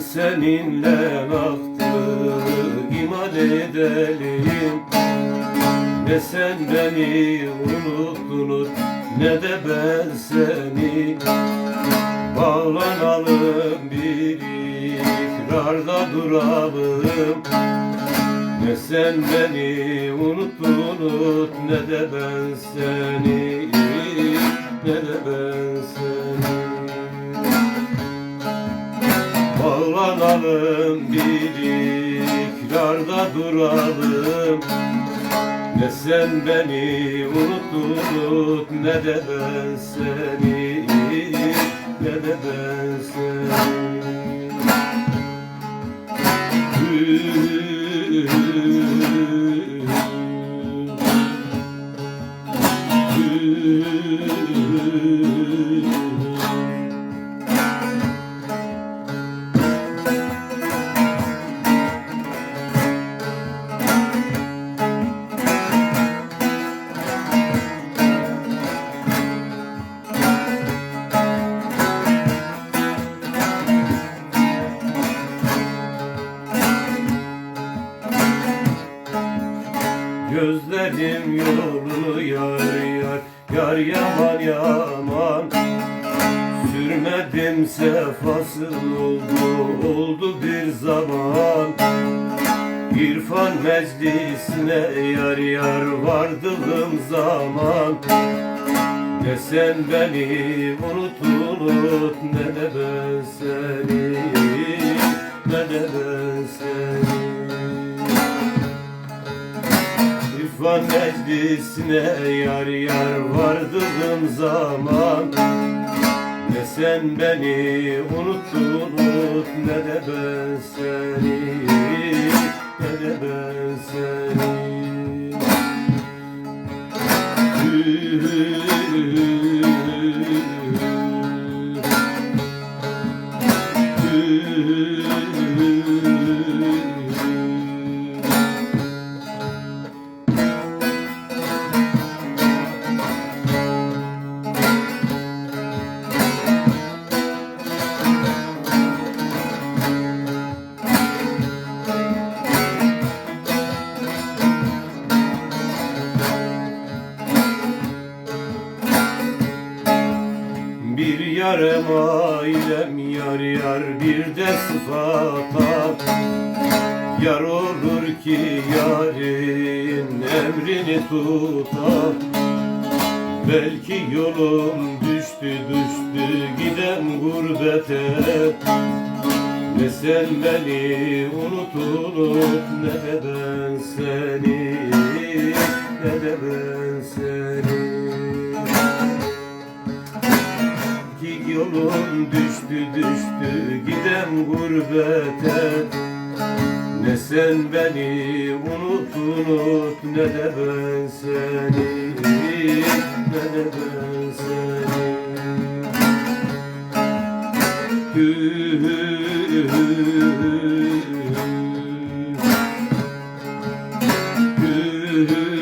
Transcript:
seninle aktı iman edelim. Ne sen beni unuttunuz ne de ben seni. Bağlanalım bir ikrarda duralım. Ne sen beni unuttunuz ne de ben seni Bağlanalım bir ikrarda duralım. Ne sen beni unuttun ne de ben seni Ne de ben seni Gözlerim yolunu yar yar Yar yaman yaman. Sürmedim sefasız oldu Oldu bir zaman. İrfan meclisine yar yar vardığım zaman. Ne sen beni unut unut ne de ben seni Ne de ben seni İrfan meclisine yar yar vardığım zaman Ne sen beni unut unut ne de ben seni Ne de ben seni Bir yarım ailem yar yar bir de sıfata Yar olur ki yarın emrini tutar Belki yolum düştü düştü gidem gurbete. Ne sen beni unut unut ne de ben seni Ne de ben yolum düştü düştü gidem gurbete. Ne sen beni unut unut ne de ben seni Ne de ben seni. Hü, hü, hü, hü, hü.